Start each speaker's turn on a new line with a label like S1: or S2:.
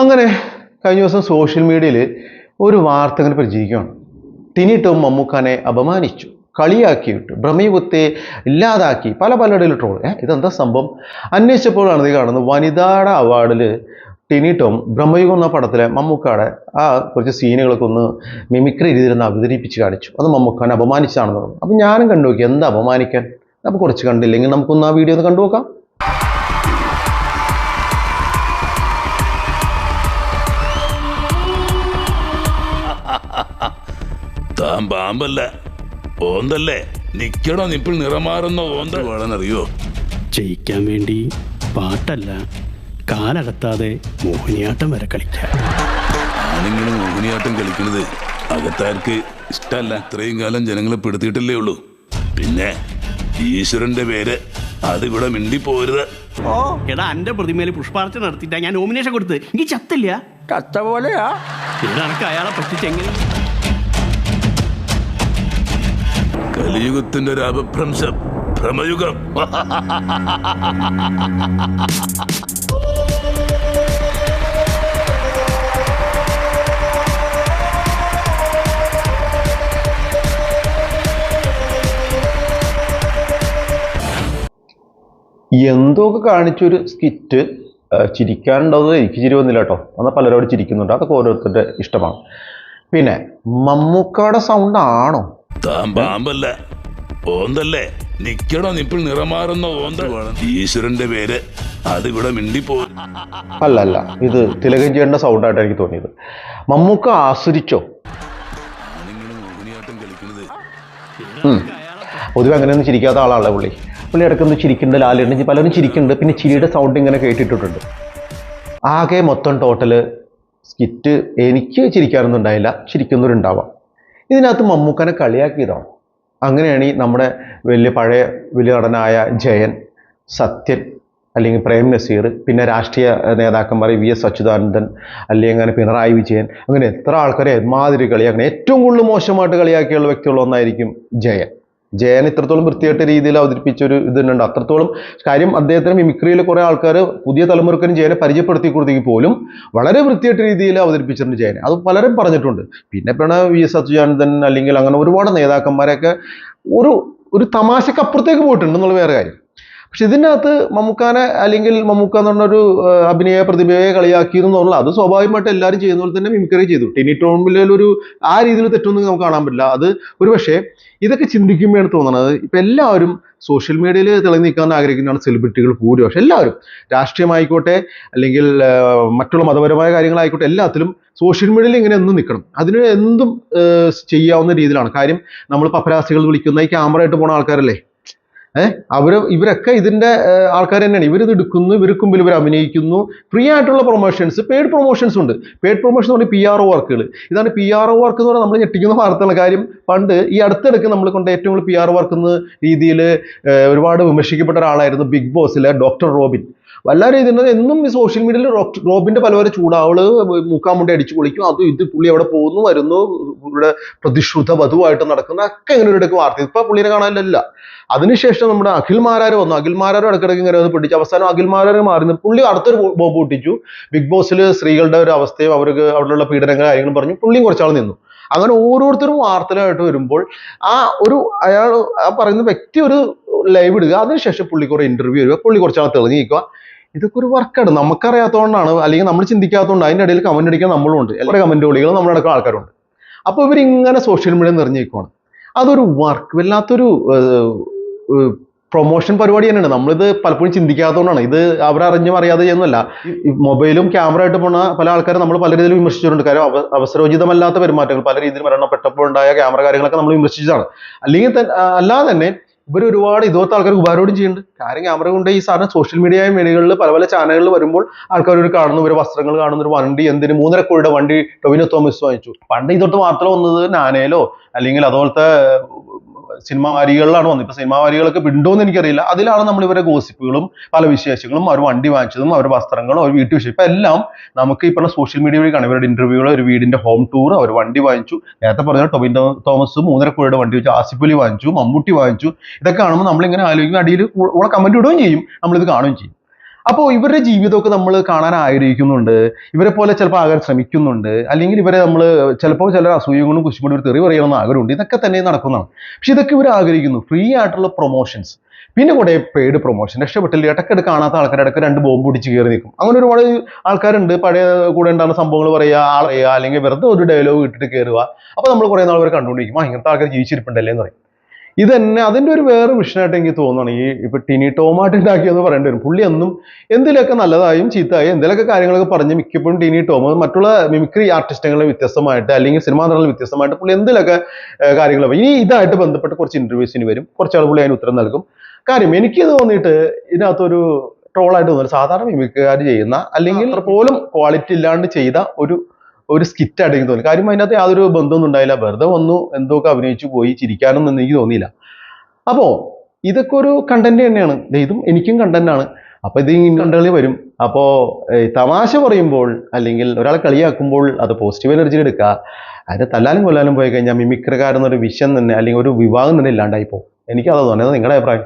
S1: അങ്ങനെ കഴിഞ്ഞ ദിവസം സോഷ്യൽ മീഡിയയിൽ ഒരു വാർത്ത ഇങ്ങനെ പരിചരിക്കുകയാണ്. ടിനി ടോം മമ്മൂക്കാനെ അപമാനിച്ചു കളിയാക്കിയിട്ട് ഭ്രമയുഗത്തെ ഇല്ലാതാക്കി പല പലയിടയിൽ ട്രോൾ. ഏഹ് ഇതെന്താ സംഭവം? അന്വേഷിച്ചപ്പോഴാണ് ഇത് കാണുന്നത് വനിതാടെ അവാർഡിൽ ടിനി ടോം ബ്രഹ്മയുഗം എന്ന പടത്തിലെ മമ്മൂക്കാടെ ആ കുറച്ച് സീനുകളൊക്കെ ഒന്ന് മിമിക്രി രീതിയിൽ ഒന്ന് അവതരിപ്പിച്ച് കാണിച്ചു. അത് മമ്മൂക്കാനെ അപമാനിച്ചാണെന്ന് പറഞ്ഞു അപ്പം ഞാനും കണ്ടു നോക്കി എന്താ അപമാനിക്കാൻ? നമുക്ക് കുറച്ച് കണ്ടില്ലെങ്കിൽ നമുക്കൊന്ന് ആ വീഡിയോ ഒന്ന് കണ്ടു നോക്കാം
S2: താൻ പാമ്പല്ല. ഓന്തല്ലേ? നിക്കണോ നിപ്പിൾ നിറമാറുന്ന ഓന്ത? വേണമെന്നറിയോ?
S3: ജയിക്കാൻ വേണ്ടി പാട്ടല്ല കാലകത്താതെ മോഹിനിയാട്ടം വരെ കളിക്കാം.
S2: ആണിങ്ങനെ മോഹിനിയാട്ടം കളിക്കുന്നത് അകത്താർക്ക് ഇഷ്ടമല്ല. ഇത്രയും കാലം ജനങ്ങളെ പെടുത്തിയിട്ടല്ലേ ഉള്ളൂ. പിന്നെ ഈശ്വരന്റെ പേര് അതിവിടെ മിണ്ടി പോരുത്
S3: എടാ എന്റെ പ്രതിമയിൽ പുഷ്പാർച്ച നടത്തിയിട്ടാ ഞാൻ നോമിനേഷൻ കൊടുത്ത് എനിക്ക് ചത്തില്ല.
S4: ചത്ത പോലെയാ
S3: അനക്ക് അയാളെ പറ്റിച്ചെങ്ങനെ
S2: കലിയുഗത്തിന്റെ ഒരു അപഭ്രംശം. ഭ്രമയുഗം.
S1: എന്തൊക്കെ കാണിച്ചൊരു സ്കിറ്റ് ചിരിക്കാനുണ്ടാവുന്നത് എനിക്ക് ചിരി വന്നില്ല കേട്ടോ. എന്നാൽ പലരോട് ചിരിക്കുന്നുണ്ട്. അതൊക്കെ ഓരോരുത്തരുടെ ഇഷ്ടമാണ്. പിന്നെ മമ്മൂക്കയുടെ സൗണ്ട് ആണോ?
S2: താൻ പാമ്പല്ല ഓന്തല്ലേ? നിക്കണോ നിപ്പിൾ നിറമാറുന്ന ഓന്ത. ഈശ്വരന്റെ പേര് അതിവിടെ മിണ്ടി പോരും
S1: അല്ല അല്ല ഇത് തിലകം ചെയ്യേണ്ട സൗണ്ടായിട്ട് എനിക്ക് തോന്നിയത്. മമ്മൂക്ക ആസ്വദിച്ചോ. പൊതുവെ അങ്ങനെയൊന്നും ചിരിക്കാത്ത ആളാണ് പുള്ളി. പുള്ളി ഇടയ്ക്കൊന്ന് ചിരിക്കുന്നുണ്ട് ലാലുണ്ട് പലരും ചിരിക്കുന്നുണ്ട് പിന്നെ ചിരിയുടെ സൗണ്ട് ഇങ്ങനെ കേട്ടിട്ടുണ്ട് ആകെ മൊത്തം ടോട്ടൽ സ്കിറ്റ് എനിക്ക് ചിരിക്കാനൊന്നും ഉണ്ടായില്ല ചിരിക്കുന്നവരുണ്ടാവാം. ഇതിനകത്ത് മമ്മൂക്കനെ കളിയാക്കിയതാണ് അങ്ങനെയാണ് ഈ നമ്മുടെ വലിയ പഴയ വലിയ നടനായ ജയൻ സത്യൻ അല്ലെങ്കിൽ പ്രേം നസീർ പിന്നെ രാഷ്ട്രീയ നേതാക്കന്മാർ വി എസ് അച്യുതാനന്ദൻ അല്ലെങ്കിൽ അങ്ങനെ പിണറായി വിജയൻ അങ്ങനെ എത്ര ആൾക്കാരെ എമാതിരി കളിയാക്കണം ഏറ്റവും കൂടുതൽ മോശമായിട്ട് കളിയാക്കിയുള്ള വ്യക്തികളിൽ ഒന്നായിരിക്കും ജയൻ. ജയൻ ഇത്രത്തോളം വൃത്തിയായിട്ട് രീതിയിൽ അവതരിപ്പിച്ച ഒരു ഇതുണ്ട്. അത്രത്തോളം കാര്യം അദ്ദേഹത്തിന് മിമിക്രിയിൽ കുറെ ആൾക്കാർ പുതിയ തലമുറക്കിന് ജയനെ പരിചയപ്പെടുത്തി കൊടുത്തെങ്കിൽ പോലും വളരെ വൃത്തിയായിട്ട് രീതിയിൽ അവതരിപ്പിച്ചിട്ടുണ്ട് ജയനെ. അത് പലരും പറഞ്ഞിട്ടുണ്ട്. പിന്നെ പിന്നെ വി എസ് അച്യുതാനന്ദൻ അല്ലെങ്കിൽ അങ്ങനെ ഒരുപാട് നേതാക്കന്മാരൊക്കെ ഒരു ഒരു തമാശക്ക് അപ്പുറത്തേക്ക് പോയിട്ടുണ്ട് എന്നുള്ള വേറെ കാര്യം. പക്ഷെ ഇതിനകത്ത് മമ്മൂക്കാനെ അല്ലെങ്കിൽ മമ്മൂക്ക എന്ന് പറഞ്ഞൊരു അഭിനയ പ്രതിഭയെ കളിയാക്കി എന്ന് തോന്നുന്നു അത് സ്വാഭാവികമായിട്ട് എല്ലാവരും ചെയ്യുന്ന പോലെ തന്നെ മിമിക്രി ചെയ്തു. ടിനി ടോമിലൊരു ആ രീതിയിൽ തെറ്റൊന്നും നമുക്ക് കാണാൻ പറ്റില്ല. അത് ഒരു പക്ഷേ ഇതൊക്കെ ചിന്തിക്കുമ്പോഴാണ് തോന്നുന്നത്. ഇപ്പം എല്ലാവരും സോഷ്യൽ മീഡിയയിൽ തിളങ്ങി നിൽക്കാൻ ആഗ്രഹിക്കുന്നതാണ് സെലിബ്രിറ്റികൾ ഭൂരിപക്ഷം എല്ലാവരും രാഷ്ട്രീയമായിക്കോട്ടെ അല്ലെങ്കിൽ മറ്റുള്ള മതപരമായ കാര്യങ്ങളായിക്കോട്ടെ എല്ലാത്തിലും സോഷ്യൽ മീഡിയയിൽ ഇങ്ങനെ എന്നും നിൽക്കണം. അതിന് എന്തും ചെയ്യാവുന്ന രീതിയിലാണ്. കാര്യം നമ്മൾ പപ്പരാസികൾ വിളിക്കുന്ന ഈ ക്യാമറ ആയിട്ട് പോണ ആൾക്കാരല്ലേ? ഏഹ് അവർ ഇവരൊക്കെ ഇതിന്റെ ആൾക്കാർ തന്നെയാണ്. ഇവരിത് എടുക്കുന്നു ഇവർക്ക് മുമ്പിൽ ഇവർ അഭിനയിക്കുന്നു. ഫ്രീ ആയിട്ടുള്ള പ്രൊമോഷൻസ് പെയ്ഡ് പ്രൊമോഷൻസ് ഉണ്ട്. പെയ്ഡ് പ്രൊമോഷൻ എന്ന് പറഞ്ഞാൽ പി ആർ ഒ വർക്കുകൾ ഇതാണ് പി ആർ ഒ വർക്ക് എന്ന് പറഞ്ഞാൽ നമ്മൾ ഞെട്ടിക്കുന്ന വാർത്തകൾ കാര്യം പണ്ട് ഈ അടുത്തിടയ്ക്ക് നമ്മൾ കൊണ്ട് ഏറ്റവും കൂടുതൽ പി ആർ വർക്ക് എന്ന രീതിയിൽ ഒരുപാട് വിമർശിക്കപ്പെട്ട ഒരാളായിരുന്നു ബിഗ് ബോസിലെ ഡോക്ടർ റോബിൻ വല്ല രീതിയിൽ എന്നും ഈ സോഷ്യൽ മീഡിയയിൽ റോബിന്റെ പലവരെ ചൂടാവൾ മൂക്കാമുണ്ടി അടിച്ചു പൊളിക്കും. അതും ഇത് പുള്ളി അവിടെ പോകുന്നു വരുന്നു ഇവിടെ പ്രതിശ്രുത വധുവായിട്ട് നടക്കുന്ന. ഒക്കെ ഇങ്ങനെ ഒരു ഇടയ്ക്ക് വാർത്ത. ഇപ്പൊ പുള്ളിനെ കാണാനില്ല അതിനുശേഷം നമ്മുടെ അഖിൽ മാരാർ വന്നു. അഖിൽ മാരാർ ഇടയ്ക്കിടയ്ക്ക് ഇങ്ങനെ വന്ന് പിടിച്ചു അവസാനം അഖിൽ മാരാർ മാറി പുള്ളി അടുത്തൊരു ബോബ് പൊട്ടിച്ചു. ബിഗ് ബോസിൽ സ്ത്രീകളുടെ ഒരു അവസ്ഥയും അവർക്ക് അവിടെയുള്ള പീഡനങ്ങൾ കാര്യങ്ങളും പറഞ്ഞു. പുള്ളിയും കുറച്ചാൾ നിന്നു. അങ്ങനെ ഓരോരുത്തരും വാർത്തയിലായിട്ട് വരുമ്പോൾ ആ ഒരു അയാൾ ആ പറയുന്ന വ്യക്തി ഒരു ലൈവ് ഇടുക. അതിനുശേഷം പുള്ളി കുറെ ഇന്റർവ്യൂ വരിക. പുള്ളി കുറച്ചാൾ തെളിഞ്ഞു നിൽക്കുക ഇതൊക്കെ ഒരു വർക്കാണ് നമുക്കറിയാത്തതുകൊണ്ടാണ് അല്ലെങ്കിൽ നമ്മൾ ചിന്തിക്കാത്തതുകൊണ്ട് അതിന്റെ ഇടയിൽ കമന്റ് അടിക്കാൻ നമ്മളും ഉണ്ട്. എല്ലാ കമന്റ് വിളികളും നമ്മുടെ അടക്കം ആൾക്കാരുണ്ട്. അപ്പോൾ ഇവരിങ്ങനെ സോഷ്യൽ മീഡിയ നിറഞ്ഞേക്കുവാണ് അതൊരു വർക്ക് വല്ലാത്തൊരു പ്രൊമോഷൻ പരിപാടി തന്നെയാണ്. നമ്മളിത് പലപ്പോഴും ചിന്തിക്കാത്തതുകൊണ്ടാണ് ഇത് അവരറിഞ്ഞും അറിയാതെ ചെയ്യുന്നല്ല മൊബൈലും ക്യാമറ ആയിട്ട് പോണ പല ആൾക്കാരും നമ്മൾ പല രീതിയിൽ വിമർശിച്ചിട്ടുണ്ട്. കാര്യം അവ അവസരോചിതമല്ലാത്ത പെരുമാറ്റങ്ങൾ പല രീതിയിൽ മരണപ്പെട്ടപ്പോൾ ഉണ്ടായ ക്യാമറ കാര്യങ്ങളൊക്കെ നമ്മൾ വിമർശിച്ചതാണ്. അല്ലെങ്കിൽ അല്ലാതെ തന്നെ ഇവർ ഒരുപാട് ഇതുപോലത്തെ ആൾക്കാർക്ക് ഉപകാരവും ചെയ്യുന്നുണ്ട്. കാര്യം ക്യാമറ കൊണ്ട് ഈ സാധനം സോഷ്യൽ മീഡിയ മേഖലകളിൽ പല പല ചാനലുകളിൽ വരുമ്പോൾ ആൾക്കാർ ഒരു കാണുന്നു ഒരു വസ്ത്രങ്ങൾ കാണുന്ന ഒരു വണ്ടി എന്തിന് മൂന്നര കോടിയുടെ വണ്ടി ടൊവിനോ തോമസ് വാങ്ങിച്ചു. പണ്ട് ഇതൊട്ട് മാത്രം വന്നത് നാനയിലോ അല്ലെങ്കിൽ അതുപോലത്തെ സിനിമാ വാരികളിലാണ് വന്നത്. ഇപ്പൊ സിനിമാ വാരികളൊക്കെ ഉണ്ടോ എന്ന് എനിക്കറിയില്ല. അതിലാണ് നമ്മൾ ഇവരെ ഗോസിപ്പുകളും പല വിശേഷങ്ങളും അവർ വണ്ടി വാങ്ങിച്ചതും അവർ വസ്ത്രങ്ങളും അവർ വീട്ടു വിഷയം ഇപ്പൊ എല്ലാം നമുക്ക് ഈ പറഞ്ഞ സോഷ്യൽ മീഡിയ വഴി കാണാം ഇവരുടെ ഇന്റർവ്യൂകൾ ഒരു വീടിന്റെ ഹോം ടൂർ അവർ വണ്ടി വാങ്ങിച്ചു. നേരത്തെ പറഞ്ഞ ടൊബിൻ തോമസ് മൂന്നര കോടിയുടെ വണ്ടി വെച്ചു ആസിഫ് വാങ്ങിച്ചു മമ്മൂട്ടി വാങ്ങിച്ചു. ഇതൊക്കെ കാണുമ്പോൾ നമ്മളിങ്ങനെ ആലോചിക്കും അടിയിൽ കൂടെ കമന്റ് ഇടുകയും ചെയ്യും. നമ്മളിത് കാണുകയും ചെയ്യും. അപ്പോൾ ഇവരുടെ ജീവിതമൊക്കെ നമ്മൾ കാണാൻ ആഗ്രഹിക്കുന്നുണ്ട്. ഇവരെ പോലെ ചിലപ്പോൾ ആകാൻ ശ്രമിക്കുന്നുണ്ട്. അല്ലെങ്കിൽ ഇവരെ നമ്മൾ ചിലപ്പോൾ ചില അസൂയങ്ങളും കുശി കൊണ്ടും ഒരു തെറി പറയണമെന്ന് ആഗ്രഹമുണ്ട്. ഇതൊക്കെ തന്നെ നടക്കുന്നതാണ്. പക്ഷെ ഇതൊക്കെ ഇവർ ആഗ്രഹിക്കുന്നു. ഫ്രീ ആയിട്ടുള്ള പ്രൊമോഷൻസ് പിന്നെ കൂടെ പെയ്ഡ് പ്രൊമോഷൻ രക്ഷപ്പെട്ടില്ല. ഇടയ്ക്കിടെ കാണാത്ത ആൾക്കാർ ഇടയ്ക്ക് രണ്ട് ബോംബ് പിടിച്ച് കയറി നിൽക്കും. അങ്ങനെ ഒരുപാട് ആൾക്കാരുണ്ട്. പഴയ കൂടെ ഉണ്ടാകുന്ന സംഭവങ്ങൾ പറയുക ആൾ അല്ലെങ്കിൽ വെറുതെ ഒരു ഡയലോഗ് ഇട്ടിട്ട് കയറുക അപ്പോൾ നമ്മൾ കുറേ നാൾ വരെ കണ്ടുകൊണ്ടിരിക്കും. ആ ഇങ്ങനത്തെ ആൾക്കാർ ജീവിച്ചിരിപ്പുണ്ടല്ലേ? എന്ന് പറയും. ഇത് തന്നെ അതിന്റെ ഒരു വേറെ വിഷയമായിട്ട് എനിക്ക് തോന്നുകയാണ് ഈ ഇപ്പൊ ടിനി ടോമായിട്ട് ഉണ്ടാക്കിയെന്ന് പറയേണ്ടി വരും. പുള്ളി എന്നും എന്തിലൊക്കെ നല്ലതായും ചീത്തയായും എന്തിലൊക്കെ കാര്യങ്ങളൊക്കെ പറഞ്ഞ് മിക്കപ്പോഴും ടിനി ടോമോ മറ്റുള്ള മിമിക്രി ആർട്ടിസ്റ്റുകളെ വ്യത്യസ്തമായിട്ട് അല്ലെങ്കിൽ സിനിമാ നടന്നാൽ വ്യത്യസ്തമായിട്ട് പുള്ളി എന്തിലൊക്കെ കാര്യങ്ങൾ ഇനി ഇതായിട്ട് ബന്ധപ്പെട്ട് കുറച്ച് ഇന്റർവ്യൂസിന് വരും. കുറച്ചാൾ പുള്ളി അതിന് ഉത്തരം നൽകും. കാര്യം എനിക്ക് തോന്നിയിട്ട് ഇതിനകത്തൊരു ട്രോളായിട്ട് തോന്നുന്നു. സാധാരണ മിമിക്രിക്കാർ ചെയ്യുന്ന അല്ലെങ്കിൽ പോലും ക്വാളിറ്റി ഇല്ലാണ്ട് ചെയ്ത ഒരു ഒരു സ്കിറ്റ് ആയിട്ട് തോന്നി. കാര്യം അതിനകത്ത് യാതൊരു ബന്ധമൊന്നും ഉണ്ടായില്ല. വെറുതെ വന്നു എന്തൊക്കെ അഭിനയിച്ചു പോയി ചിരിക്കാനൊന്നും എനിക്ക് തോന്നിയില്ല. അപ്പോൾ ഇതൊക്കെ ഒരു കണ്ടന്റ് തന്നെയാണ്. ഇതും എനിക്കും കണ്ടന്റ് ആണ്. അപ്പൊ ഇത് കണ്ടുകളിൽ വരും. അപ്പോൾ തമാശ പറയുമ്പോൾ അല്ലെങ്കിൽ ഒരാളെ കളിയാക്കുമ്പോൾ അത് പോസിറ്റീവ് എനർജി എടുക്കുക. അതിന്റെ തല്ലാനും കൊല്ലാനും പോയി കഴിഞ്ഞാൽ മിമിക്രകാരെന്നൊരു വിഷം തന്നെ അല്ലെങ്കിൽ ഒരു വിഭാഗം തന്നെ ഇല്ലാണ്ടായി പോകും. എനിക്ക് അതാ തോന്നുന്നത് നിങ്ങളുടെ അഭിപ്രായം?